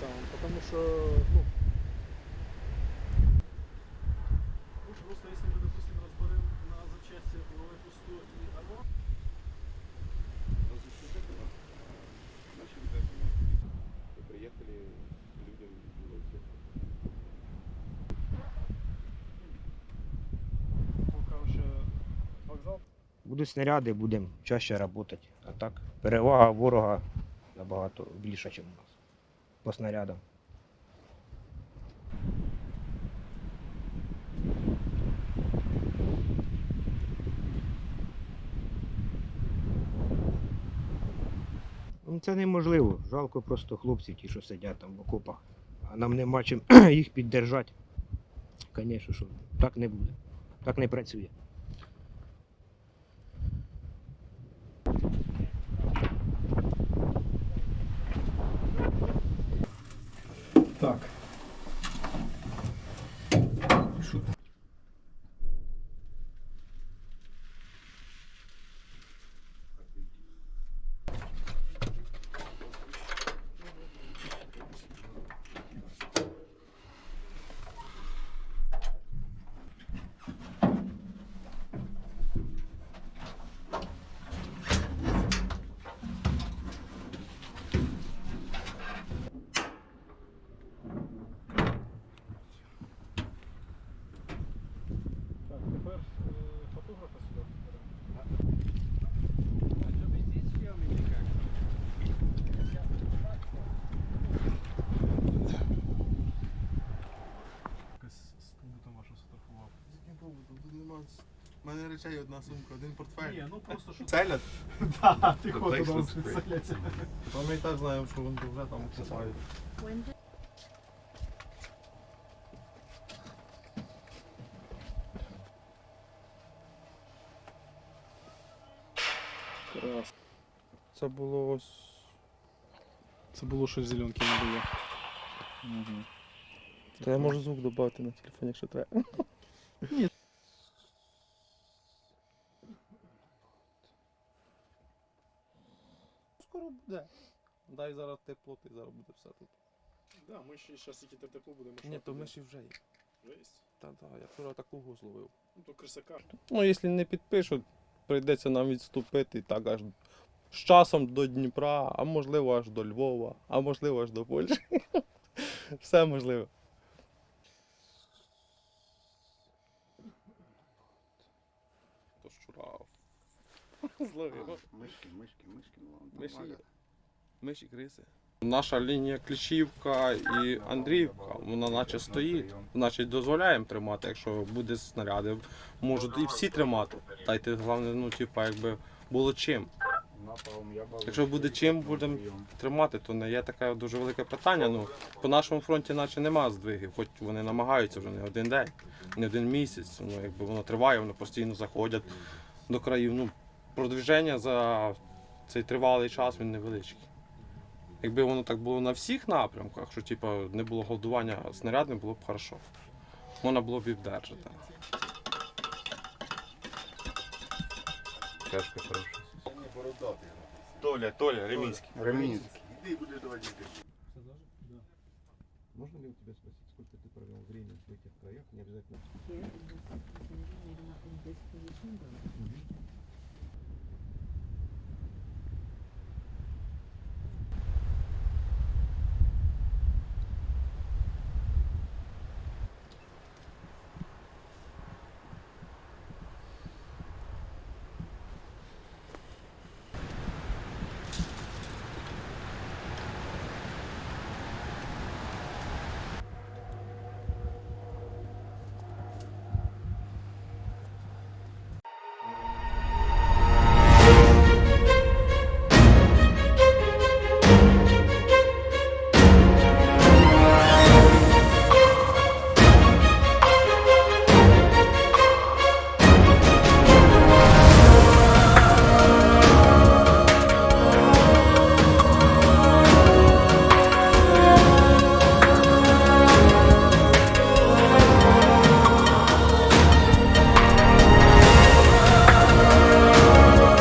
самым, потому что, ну, Ну, просто если мы, допустим, разберем на запчасти ролику 100 и оно, Приехали людям было все. ну, короче, вокзал Будуть снаряди, будемо чаще працювати. А так, перевага ворога набагато більша, ніж у нас. По снарядам. Ну, Це неможливо. Жалко просто хлопців, ті, що сидять там в окопах. А нам нема чим їх піддержати. Звісно, що так не буде. Так не працює. Так, речей одна сумка, один портфель. Ні, ну просто що Целять? Да, ти спеціаляться. Та ми і так знаємо, що вони вже там купають. Це було ось. Це було щось зеленки не було. Та я можу звук додати на телефоні, якщо треба. Скоро буде. Дай зараз тепло, ти зараз буде все тут. Да, ми ще зараз тільки те тепло будемо. Ні, то ми ж і вже є. Жесть. Та да, я вчора такого зловив. Ну то крисака. Ну, якщо не підпишуть, прийдеться нам відступити так аж з часом до Дніпра, а можливо аж до Львова, а можливо аж до Польщі. Все можливо. Зловив. Мишки, мишки, мишки, ну ладно, Миші є. Миші криси. Наша лінія Кліщівка і Андріївка, вона наче стоїть. Значить, дозволяємо тримати, якщо буде снаряди. Можуть і всі тримати. Та й ти головне, ну, типа, якби було чим. Якщо буде чим, будемо тримати, то не є таке дуже велике питання. Ну, по нашому фронті наче нема здвигів, хоч вони намагаються вже не один день, не один місяць. Ну, якби воно триває, вони постійно заходять до країв. Ну, продвіження за цей тривалий час він невеличкий. Якби воно так було на всіх напрямках, що типу, не було голодування снарядним, було б хорошо. Можна було б і вдержати. Кашка хороша. Толя, Толя, Ремінський. Ремінський. Іди будеш давати. Можно ли у тебя спросить, сколько ты провел времени в этих краях? Не обязательно.